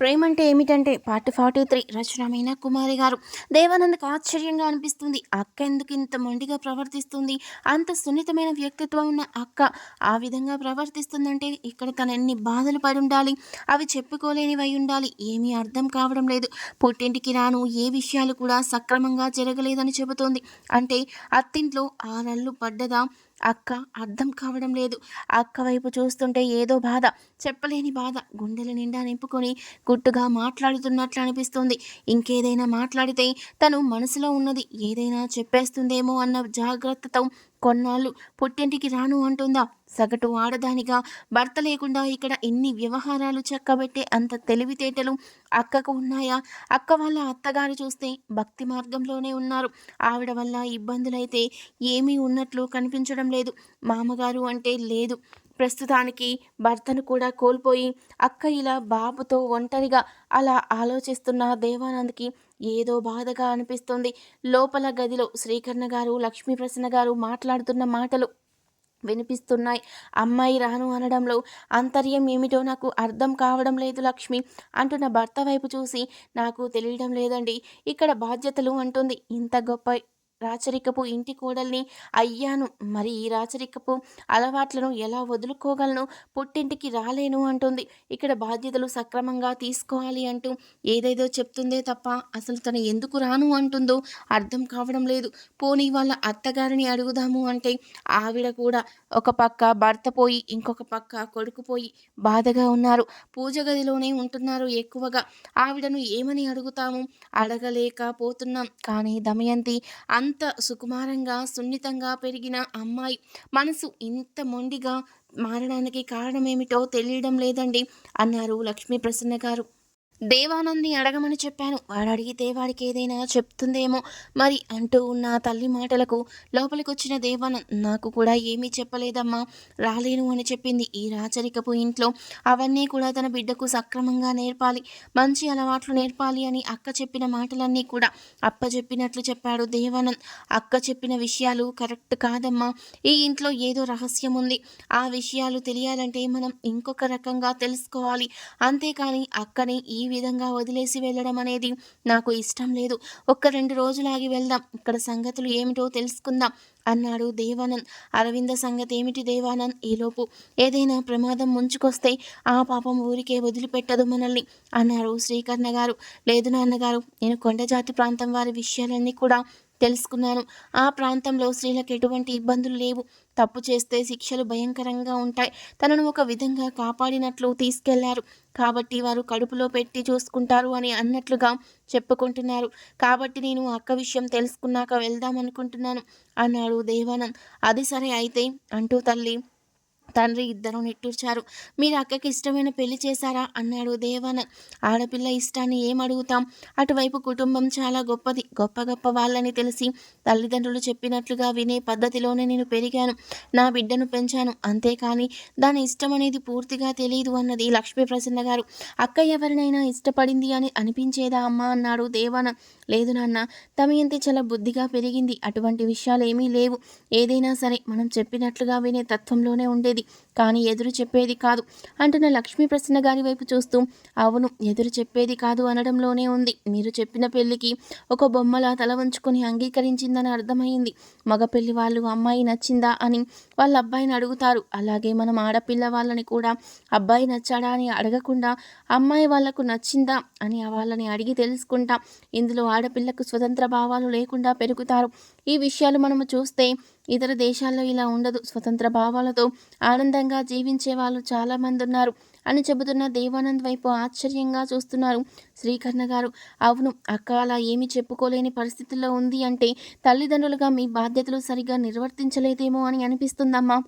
ప్రేమ అంటే ఏమిటంటే part forty three రచన మీనా కుమారి గారు. దేవానందకు ఆశ్చర్యంగా అనిపిస్తుంది. అక్క ఎందుకు ఇంత మొండిగా ప్రవర్తిస్తుంది? అంత సున్నితమైన వ్యక్తిత్వం ఉన్న అక్క ఆ విధంగా ప్రవర్తిస్తుందంటే ఇక్కడ తను ఎన్ని బాధలు పడి ఉండాలి? అవి చెప్పుకోలేనివై ఉండాలి. ఏమీ అర్థం కావడం లేదు. పుట్టింటికి రాను ఏ విషయాలు కూడా సక్రమంగా జరగలేదని చెబుతోంది. అంటే అత్తింట్లో ఆ నల్లు పడ్డదా? అక్క అర్థం కావడం లేదు. అక్క వైపు చూస్తుంటే ఏదో బాధ చెప్పలేని బాధ. గుండెల నిండా నింపుకొని గుట్టుగా మాట్లాడుతున్నట్లు అనిపిస్తుంది. ఇంకేదైనా మాట్లాడితే తను మనసులో ఉన్నది ఏదైనా చెప్పేస్తుందేమో అన్న జాగ్రత్తతో కొన్నాళ్ళు. పుట్టింటికి రాను అంటుందా? సగటు ఆడదానిగా. భర్త లేకుండా ఇక్కడ ఎన్ని వ్యవహారాలు చక్కబెట్టే అంత తెలివితేటలు అక్కకు ఉన్నాయా? అక్క వాళ్ళ అత్తగారు చూస్తే భక్తి మార్గంలోనే ఉన్నారు. ఆవిడ వల్ల ఇబ్బందులైతే ఏమీ ఉన్నట్లు కనిపించడం లేదు. మామగారు అంటే లేదు. ప్రస్తుతానికి భర్తను కూడా కోల్పోయి అక్క ఇలా బాబుతో ఒంటరిగా అలా ఆలోచిస్తున్న దేవానంద్కి ఏదో బాధగా అనిపిస్తుంది. లోపల గదిలో శ్రీకర్ణ గారు లక్ష్మీప్రసన్న గారు మాట్లాడుతున్న మాటలు వినిపిస్తున్నాయి. అమ్మాయి రాను అనడంలో అంతర్యం ఏమిటో నాకు అర్థం కావడం లేదు లక్ష్మి అంటున్న భర్త వైపు చూసి నాకు తెలియడం లేదండి. ఇక్కడ బాధ్యతలు అంటుంది. ఇంత గొప్ప రాచరికపు ఇంటి కోడల్ని అయ్యాను. మరి ఈ రాచరికపు అలవాట్లను ఎలా వదులుకోగలను? పుట్టింటికి రాలేను అంటుంది. ఇక్కడ బాధ్యతలు సక్రమంగా తీసుకోవాలి అంటూ ఏదేదో చెప్తుందే తప్ప అసలు తను ఎందుకు రాను అంటుందో అర్థం కావడం లేదు. పోనీ వాళ్ళ అత్తగారిని అడుగుదాము అంటే ఆవిడ కూడా ఒక పక్క భర్త పోయి ఇంకొక పక్క కొడుకు పోయి బాధగా ఉన్నారు. పూజ గదిలోనే ఉంటున్నారు ఎక్కువగా. ఆవిడను ఏమని అడుగుతాము? అడగలేకపోతున్నాం కానీ దమయంతి అంత సుకుమారంగా సున్నితంగా పెరిగిన అమ్మాయి మనసు ఇంత మొండిగా మారడానికి కారణమేమిటో తెలియడం లేదండి అన్నారు లక్ష్మీ ప్రసన్న గారు. దేవానంది అడగమని చెప్పాను. వాడు అడిగితే వాడికి ఏదైనా చెప్తుందేమో మరి అంటూ ఉన్న తల్లి మాటలకు లోపలికి వచ్చిన దేవానంద్ నాకు కూడా ఏమీ చెప్పలేదమ్మా. రాలేను అని చెప్పింది. ఈ రాచరికపు ఇంట్లో అవన్నీ కూడా తన బిడ్డకు సక్రమంగా నేర్పాలి. మంచి అలవాట్లు నేర్పాలి అని అక్క చెప్పిన మాటలన్నీ కూడా అప్ప చెప్పినట్లు చెప్పాడు దేవానంద్. అక్క చెప్పిన విషయాలు కరెక్ట్ కాదమ్మా. ఈ ఇంట్లో ఏదో రహస్యం ఉంది. ఆ విషయాలు తెలియాలంటే మనం ఇంకొక రకంగా తెలుసుకోవాలి. అంతేకాని అక్కని ఈ విధంగా వదిలేసి వెళ్ళడం అనేది నాకు ఇష్టం లేదు. ఒక్క రెండు రోజులాగి వెళ్దాం. ఇక్కడ సంగతులు ఏమిటో తెలుసుకుందాం అన్నాడు దేవానంద్. అరవింద సంగతి ఏమిటి దేవానంద్? ఈలోపు ఏదైనా ప్రమాదం ముంచుకొస్తే ఆ పాపం ఊరికే వదిలిపెట్టదు మనల్ని అన్నారు శ్రీకర్ణ గారు లేదు నాన్నగారు నేను కొండజాతి ప్రాంతం వారి విషయాలన్నీ కూడా తెలుసుకున్నాను. ఆ ప్రాంతంలో స్త్రీలకు ఎటువంటి ఇబ్బందులు లేవు. తప్పు చేస్తే శిక్షలు భయంకరంగా ఉంటాయి. తనను ఒక విధంగా కాపాడినట్లు తీసుకెళ్ళారు. కాబట్టి వారు కడుపులో పెట్టి చూసుకుంటారు అని అన్నట్లుగా చెప్పుకుంటున్నారు. కాబట్టి నేను అక్క విషయం తెలుసుకున్నాక వెళ్దాం అనుకుంటున్నాను అన్నాడు దేవానంద్. అది సరే అయితే అంటూ తల్లి తండ్రి ఇద్దరూ నిట్టూర్చారు. మీరు అక్కకి ఇష్టమైన పెళ్ళి చేశారా? అన్నాడు దేవన్. ఆడపిల్ల ఇష్టాన్ని ఏం అడుగుతాం? అటువైపు కుటుంబం చాలా గొప్పది. గొప్ప గొప్ప వాళ్ళని తెలిసి తల్లిదండ్రులు చెప్పినట్లుగా వినే పద్ధతిలోనే నేను పెరిగాను. నా బిడ్డను పెంచాను. అంతేకాని దాని ఇష్టం అనేది పూర్తిగా తెలియదు అన్నది లక్ష్మీ ప్రసన్న గారు. అక్క ఎవరినైనా ఇష్టపడింది అని అనిపించేదా అమ్మా? అన్నాడు దేవన్. లేదు నాన్న తమయంతి చాలా బుద్ధిగా పెరిగింది. అటువంటి విషయాలు ఏమీ లేవు. ఏదైనా సరే మనం చెప్పినట్లుగా వినే తత్వంలోనే ఉండేది. కానీ ఎదురు చెప్పేది కాదు. అంటున్న లక్ష్మీ ప్రసన్న గారి వైపు చూస్తూ అవును ఎదురు చెప్పేది కాదు అనడంలోనే ఉంది. మీరు చెప్పిన పెళ్ళికి ఒక బొమ్మలా తల వంచుకొని అంగీకరించిందని అర్థమైంది. మగ పెళ్ళి వాళ్ళు అమ్మాయి నచ్చిందా అని వాళ్ళ అబ్బాయిని అడుగుతారు. అలాగే మనం ఆడపిల్ల వాళ్ళని కూడా అబ్బాయి నచ్చాడా అని అడగకుండా అమ్మాయి వాళ్ళకు నచ్చిందా అని వాళ్ళని అడిగి తెలుసుకుంటాం. ఇందులో ఆడపిల్లకు స్వతంత్ర భావాలు లేకుండా పెరుగుతారు. ఈ విషయాలు మనము చూస్తే ఇతర దేశాల్లో ఇలా ఉండదు. స్వతంత్ర భావాలతో ఆనందంగా జీవించే వాళ్ళు చాలామంది ఉన్నారు. అని చెబుతున్న దేవానంద్ వైపు ఆశ్చర్యంగా చూస్తున్నారు శ్రీకర్ణ గారు. అవును అక్క అలా ఏమీ చెప్పుకోలేని పరిస్థితుల్లో ఉంది అంటే తల్లిదండ్రులుగా మీ బాధ్యతలు సరిగా నిర్వర్తించలేదేమో అని అనిపిస్తుందమ్మా.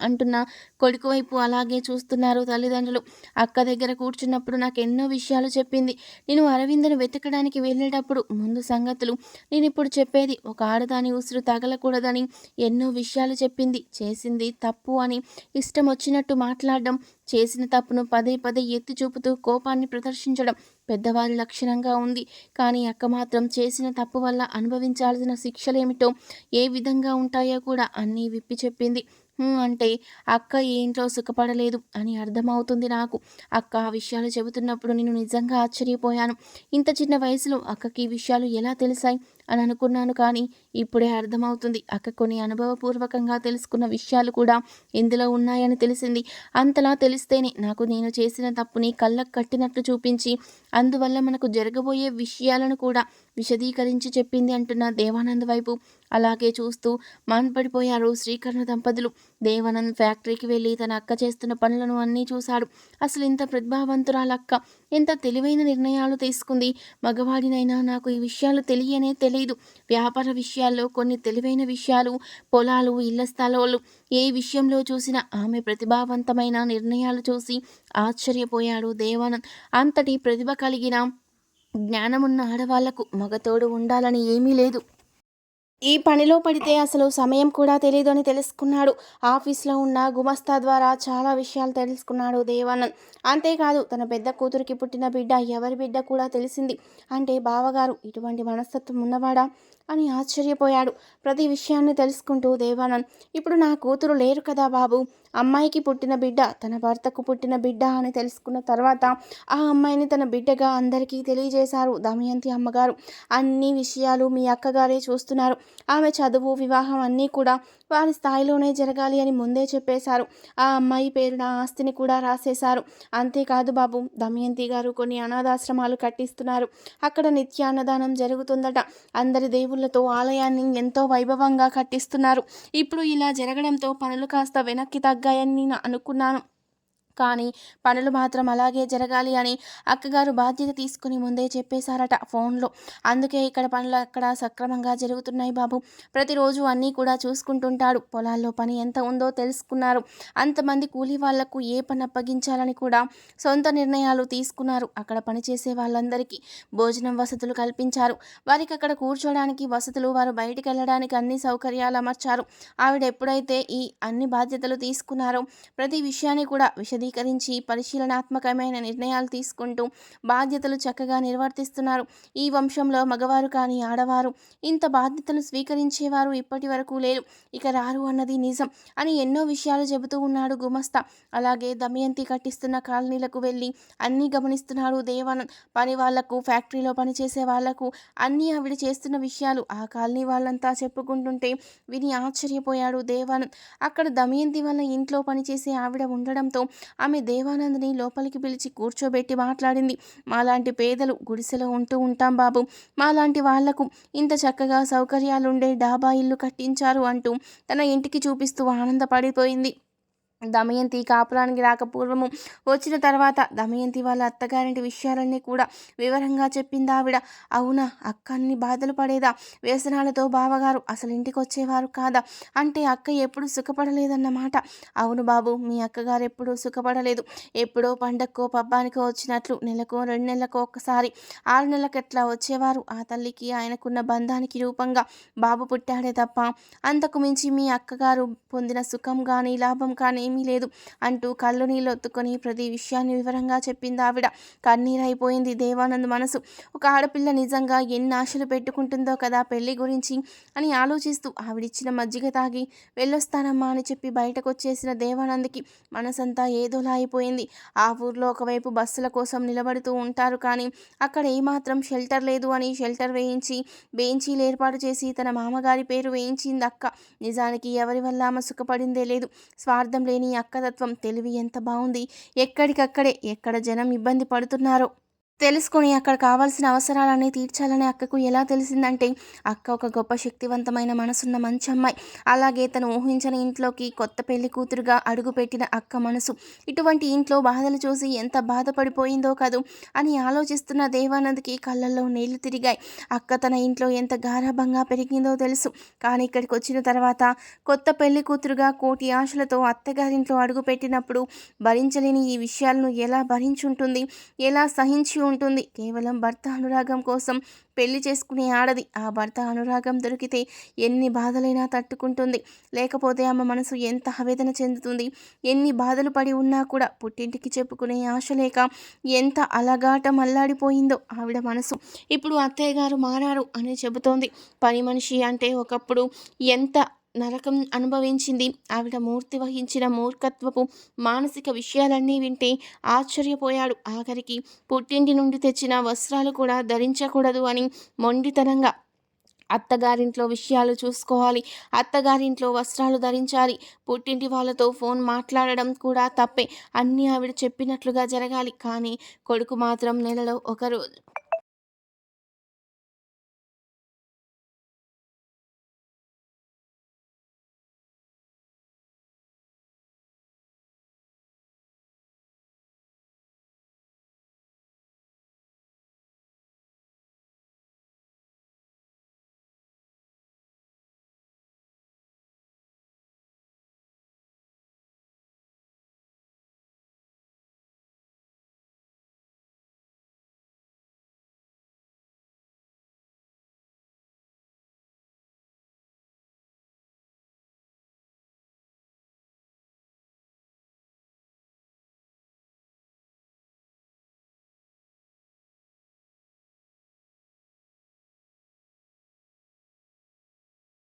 అంటున్న. కొడుకు వైపు అలాగే చూస్తున్నారు తల్లిదండ్రులు. అక్క దగ్గర కూర్చున్నప్పుడు నాకు ఎన్నో విషయాలు చెప్పింది. నేను అరవిందను వెతకడానికి వెళ్ళేటప్పుడు ముందు సంగతులు. నేను ఇప్పుడు చెప్పేది ఒక ఆడదాని ఉసురు తగలకూడదని ఎన్నో విషయాలు చెప్పింది. చేసింది తప్పు అని ఇష్టం వచ్చినట్టు మాట్లాడడం చేసిన తప్పును పదే పదే ఎత్తి చూపుతూ కోపాన్ని ప్రదర్శించడం పెద్దవారి లక్షణంగా ఉంది. కానీ అక్క మాత్రం చేసిన తప్పు వల్ల అనుభవించాల్సిన శిక్షలేమిటో ఏ విధంగా ఉంటాయో కూడా అన్నీ విప్పి చెప్పింది. అంటే అక్క ఈ ఇంట్లో సుఖపడలేదు అని అర్థమవుతుంది నాకు. అక్క ఆ విషయాలు చెబుతున్నప్పుడు నేను నిజంగా ఆశ్చర్యపోయాను. ఇంత చిన్న వయసులో అక్కకి ఈ విషయాలు ఎలా తెలిసాయి అని అనుకున్నాను కానీ ఇప్పుడే అర్థమవుతుంది. అక్క కొన్ని అనుభవపూర్వకంగా తెలుసుకున్న విషయాలు కూడా ఇందులో ఉన్నాయని తెలిసింది. అంతలా తెలిస్తేనే నాకు నేను చేసిన తప్పుని కళ్ళకు కట్టినట్లు చూపించి అందువల్ల మనకు జరగబోయే విషయాలను కూడా విశదీకరించి చెప్పింది అంటున్న దేవానంద్ వైపు అలాగే చూస్తూ మాన్పడిపోయారు శ్రీకర్ణ దంపతులు. దేవానంద్ ఫ్యాక్టరీకి వెళ్ళి తన అక్క చేస్తున్న పనులను అన్నీ చూశాడు. అసలు ఇంత ప్రతిభావంతురాలక్క ఎంత తెలివైన నిర్ణయాలు తీసుకుంది. మగవాడినైనా నాకు ఈ విషయాలు తెలియనే తెలియ లేదు వ్యాపార విషయాల్లో కొన్ని తెలివైన విషయాలు, పొలాలు, ఇళ్ళ స్థలాలు ఏ విషయంలో చూసినా ఆమె ప్రతిభావంతమైన నిర్ణయాలు చూసి ఆశ్చర్యపోయాడు దేవానంద్. అంతటి ప్రతిభ కలిగిన జ్ఞానమున్న ఆడవాళ్ళకు మగతోడు ఉండాలని ఏమీ లేదు. ఈ పనిలో పడితే అసలు సమయం కూడా తెలియదు అని తెలుసుకున్నాడు. ఆఫీస్లో ఉన్న గుమస్తా ద్వారా చాలా విషయాలు తెలుసుకున్నాడు దేవానంద్. అంతేకాదు తన పెద్ద కూతురికి పుట్టిన బిడ్డ ఎవరి బిడ్డ కూడా తెలిసింది. అంటే బావగారు ఇటువంటి మనస్తత్వం ఉన్నవాడా అని ఆశ్చర్యపోయాడు. ప్రతి విషయాన్ని తెలుసుకుంటూ దేవానంద్ ఇప్పుడు నా కూతురు లేరు కదా బాబు అమ్మాయికి పుట్టిన బిడ్డ తన భర్తకు పుట్టిన బిడ్డ అని తెలుసుకున్న తర్వాత ఆ అమ్మాయిని తన బిడ్డగా అందరికీ తెలియజేశారు దమయంతి అమ్మగారు. అన్ని విషయాలు మీ అక్కగారే చూస్తున్నారు. ఆమె చదువు, వివాహం అన్నీ కూడా వారి స్థాయిలోనే జరగాలి అని ముందే చెప్పేశారు. ఆ అమ్మాయి పేరున ఆస్తిని కూడా రాసేశారు. అంతేకాదు బాబు దమయంతి గారు కొన్ని అనాథాశ్రమాలు కట్టిస్తున్నారు. అక్కడ నిత్య అన్నదానం జరుగుతుందట. అందరి దేవుళ్ళతో ఆలయాన్ని ఎంతో వైభవంగా కట్టిస్తున్నారు. ఇప్పుడు ఇలా జరగడంతో పనులు కాస్త వెనక్కి తగ్గాయని నేను అనుకున్నాను. కానీ పనులు మాత్రం అలాగే జరగాలి అని అక్కగారు బాధ్యత తీసుకుని ముందే చెప్పేశారట ఫోన్లో. అందుకే ఇక్కడ పనులు అక్కడ సక్రమంగా జరుగుతున్నాయి బాబు. ప్రతిరోజు అన్నీ కూడా చూసుకుంటుంటాడు. పొలాల్లో పని ఎంత ఉందో తెలుసుకున్నారు. అంతమంది కూలీ వాళ్ళకు ఏ పని అప్పగించాలని కూడా సొంత నిర్ణయాలు తీసుకున్నారు. అక్కడ పనిచేసే వాళ్ళందరికీ భోజనం వసతులు కల్పించారు. వారికి అక్కడ కూర్చోడానికి వసతులు, వారు బయటికి వెళ్ళడానికి అన్ని సౌకర్యాలు అమర్చారు. ఆవిడ ఎప్పుడైతే ఈ అన్ని బాధ్యతలు తీసుకున్నారో ప్రతి విషయాన్ని కూడా విషద విశదీకరించి పరిశీలనాత్మకమైన నిర్ణయాలు తీసుకుంటూ బాధ్యతలు చక్కగా నిర్వర్తిస్తున్నారు. ఈ వంశంలో మగవారు కానీ ఆడవారు ఇంత బాధ్యతలు స్వీకరించేవారు ఇప్పటి వరకు లేరు. ఇక రారు అన్నది నిజం అని ఎన్నో విషయాలు చెబుతూ ఉన్నాడు గుమస్తా. అలాగే దమయంతి కట్టిస్తున్న కాలనీలకు వెళ్ళి అన్నీ గమనిస్తున్నాడు దేవానంద్. పని వాళ్ళకు, ఫ్యాక్టరీలో పనిచేసే వాళ్ళకు అన్నీ ఆవిడ చేస్తున్న విషయాలు ఆ కాలనీ వాళ్ళంతా చెప్పుకుంటుంటే విని ఆశ్చర్యపోయాడు దేవానంద్. అక్కడ దమయంతి వాళ్ళ ఇంట్లో పనిచేసే ఆవిడ ఉండడంతో ఆమె దేవానందిని లోపలికి పిలిచి కూర్చోబెట్టి మాట్లాడింది. మాలాంటి పేదలు గుడిసెలో ఉంటూ ఉంటాం బాబు. మాలాంటి వాళ్ళకు ఇంత చక్కగా సౌకర్యాలుండే డాబా ఇల్లు కట్టించారు అంటూ తన ఇంటికి చూపిస్తూ ఆనందపడిపోయింది. దమయంతి కాపురానికి రాక పూర్వము వచ్చిన తర్వాత దమయంతి వాళ్ళ అత్తగారింటి విషయాలన్నీ కూడా వివరంగా చెప్పింది ఆవిడ. అవునా అక్క అన్ని బాధలు పడేదా? వ్యసనాలతో బావగారు అసలు ఇంటికి వచ్చేవారు కాదా? అంటే అక్క ఎప్పుడు సుఖపడలేదన్నమాట. అవును బాబు మీ అక్కగారు ఎప్పుడూ సుఖపడలేదు. ఎప్పుడో పండక్కో పబ్బానికో వచ్చినట్లు నెలకో రెండు నెలలకో ఒక్కసారి ఆరు నెలలకట్లా వచ్చేవారు. ఆ తల్లికి ఆయనకున్న బంధానికి రూపంగా బాబు పుట్టాడే తప్ప అంతకు మించి మీ అక్కగారు పొందిన సుఖం కానీ లాభం కానీ ఏమీ లేదు అంటూ కళ్ళు నీళ్ళొత్తుకొని ప్రతి విషయాన్ని వివరంగా చెప్పింది ఆవిడ. కన్నీరైపోయింది దేవానంద్ మనసు. ఒక ఆడపిల్ల నిజంగా ఎన్ని ఆశలు పెట్టుకుంటుందో కదా పెళ్ళి గురించి అని ఆలోచిస్తూ ఆవిడిచ్చిన మజ్జిగ తాగి వెళ్ళొస్తానమ్మా అని చెప్పి బయటకొచ్చేసిన దేవానంద్కి మనసంతా ఏదోలా అయిపోయింది. ఆ ఊర్లో ఒకవైపు బస్సుల కోసం నిలబడుతూ ఉంటారు కానీ అక్కడ ఏమాత్రం షెల్టర్ లేదు అని షెల్టర్ వేయించి బెంచీలు ఏర్పాటు చేసి తన మామగారి పేరు వేయించింది అక్క. నిజానికి ఎవరి వల్ల ఆమె సుఖపడిందే లేదు. స్వార్థం లేని అక్కతత్వం తెలివి ఎంత బాగుంది? ఎక్కడికక్కడే ఎక్కడ జనం ఇబ్బంది పడుతున్నారో? తెలుసుకొని అక్కడ కావాల్సిన అవసరాలన్నీ తీర్చాలని అక్కకు ఎలా తెలిసిందంటే అక్క ఒక గొప్ప శక్తివంతమైన మనసున్న మంచి అమ్మాయి. అలాగే తను ఊహించని ఇంట్లోకి కొత్త పెళ్ళి కూతురుగా అడుగుపెట్టిన అక్క మనసు ఇటువంటి ఇంట్లో బాధలు చూసి ఎంత బాధపడిపోయిందో కదూ అని ఆలోచిస్తున్న దేవానంద్కి కళ్ళల్లో నీళ్ళు తిరిగాయి. అక్క తన ఇంట్లో ఎంత గారాభంగా పెరిగిందో తెలుసు. కానీ ఇక్కడికి వచ్చిన తర్వాత కొత్త పెళ్ళి కూతురుగా కోటి ఆశలతో అత్తగారింట్లో అడుగుపెట్టినప్పుడు భరించలేని ఈ విషయాలను ఎలా భరించుంటుంది? ఎలా సహించి ఉంటుంది. కేవలం భర్త అనురాగం కోసం పెళ్ళి చేసుకునే ఆడది. ఆ భర్త అనురాగం దొరికితే ఎన్ని బాధలైనా తట్టుకుంటుంది. లేకపోతే ఆమె మనసు ఎంత ఆవేదన చెందుతుంది. ఎన్ని బాధలు పడి ఉన్నా కూడా పుట్టింటికి చెప్పుకునే ఆశ లేక ఎంత అలగాటం అల్లాడిపోయిందో ఆవిడ మనసు. ఇప్పుడు అత్తయ్య గారు మారారు అని చెబుతోంది. పని మనిషి అంటే ఒకప్పుడు ఎంత నరకం అనుభవించింది. ఆవిడ మూర్తి వహించిన మూర్ఖత్వపు మానసిక విషయాలన్నీ వింటే ఆశ్చర్యపోయాడు ఆఖరికి. పుట్టింటి నుండి తెచ్చిన వస్త్రాలు కూడా ధరించకూడదు అని మొండితనంగా అత్తగారింట్లో విషయాలు చూసుకోవాలి. అత్తగారింట్లో వస్త్రాలు ధరించాలి. పుట్టింటి వాళ్ళతో ఫోన్ మాట్లాడడం కూడా తప్పే. అన్నీ ఆవిడ చెప్పినట్లుగా జరగాలి. కానీ కొడుకు మాత్రం నెలలో ఒకరోజు